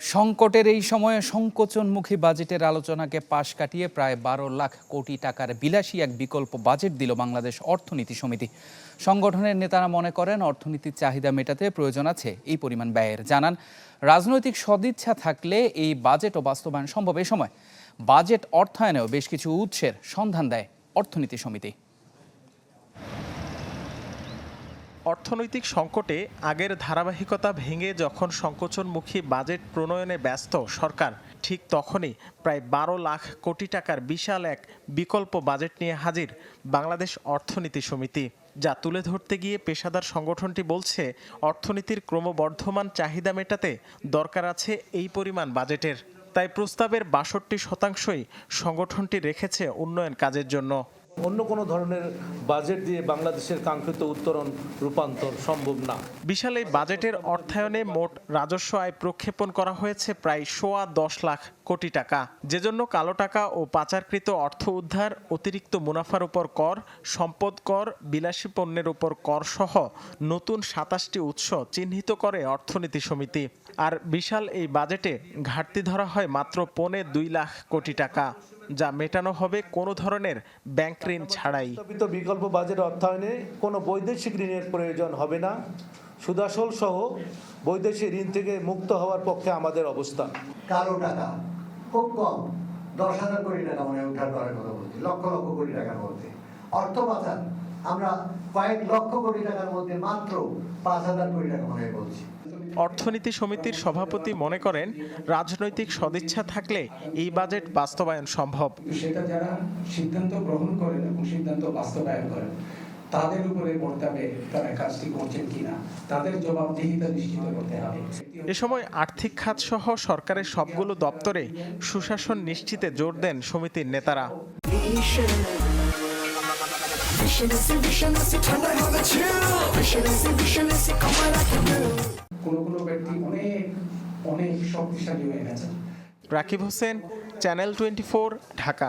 সংকটের এই সময়ে সংকোচনমুখী বাজেটের আলোচনাকে পাশ কাটিয়ে প্রায় বারো লাখ কোটি টাকার বিলাসী এক বিকল্প বাজেট দিল বাংলাদেশ অর্থনীতি সমিতি। সংগঠনের নেতারা মনে করেন, অর্থনীতির চাহিদা মেটাতে প্রয়োজন আছে এই পরিমাণ ব্যয়ের। জানান, রাজনৈতিক সদিচ্ছা থাকলে এই বাজেটও বাস্তবায়ন সম্ভব এ সময়। বাজেট অর্থায়নেও বেশ কিছু উৎসের সন্ধান দেয় অর্থনীতি সমিতি। অর্থনৈতিক সংকটে আগের ধারাবাহিকতা ভেঙে যখন সংকোচনমুখী বাজেট প্রণয়নে ব্যস্ত সরকার, ঠিক তখনই প্রায় বারো লাখ কোটি টাকার বিশাল এক বিকল্প বাজেট নিয়ে হাজির বাংলাদেশ অর্থনীতি সমিতি, যা তুলে ধরতে গিয়ে পেশাদার সংগঠনটি বলছে, অর্থনীতির ক্রমবর্ধমান চাহিদা মেটাতে দরকার আছে এই পরিমাণ বাজেটের। তাই প্রস্তাবের বাষট্টি শতাংশই সংগঠনটি রেখেছে উন্নয়ন কাজের জন্য। অন্য কোনো ধরনের বাজেট দিয়ে বাংলাদেশের কাঙ্ক্ষিত উত্তরণ রূপান্তর সম্ভব না। বিশাল এই বাজেটের অর্থায়নে মোট রাজস্ব আয় প্রক্ষেপণ করা হয়েছে প্রায় সোয়া দশ লাখ কোটি টাকা। যে জন্য কালো টাকা ও পাচারকৃত অর্থ উদ্ধার, অতিরিক্ত মুনাফার উপর কর, সম্পদ কর, বিলাসী পণ্যের উপর কর সহ নতুন সাতাশটি উৎস চিহ্নিত করে অর্থনীতি সমিতি। আর বিশাল এই বাজেটে ঘাটতি ধরা হয় মাত্র পৌনে দুই লাখ কোটি টাকা। যা মেটানো হবে কোনো ধরনের ব্যাংক ঋণ ছাড়াই। প্রস্তাবিত বিকল্প বাজেট অর্থায়নে কোনো বৈদেশিক ঋণের প্রয়োজন হবে না। সুদাসল সহ বৈদেশিক ঋণ থেকে মুক্ত হওয়ার পক্ষে আমাদের অবস্থান। কারও টাকা খুব কম দশ হাজার কোটি টাকা মনে উঠার উদ্ধার করার কথা বলছি লক্ষ লক্ষ কোটি টাকার মধ্যে অর্থ পাচার আমরা কয়েক লক্ষ কোটি টাকার মধ্যে মাত্র পাঁচ হাজার কোটি টাকা মনে বলছি। অর্থনীতি সমিতির সভাপতি মনে করেন রাজনৈতিক সদিচ্ছা থাকলে এই বাজেট বাস্তবায়ন সম্ভব। সেটা যারা সিদ্ধান্ত গ্রহণ করেন এবং সিদ্ধান্ত বাস্তবায়ন করেন তাদের উপরে পড়তে তারা কাজটি করছেন কিনা তাদের জবাবদিহিতা নিশ্চিত করতে হবে। এ সময় আর্থিক খাত সহ সরকারের সবগুলো দপ্তরে সুশাসন নিশ্চিতে জোর দেন সমিতির নেতারা। Rakib Hossain channel twenty Dhaka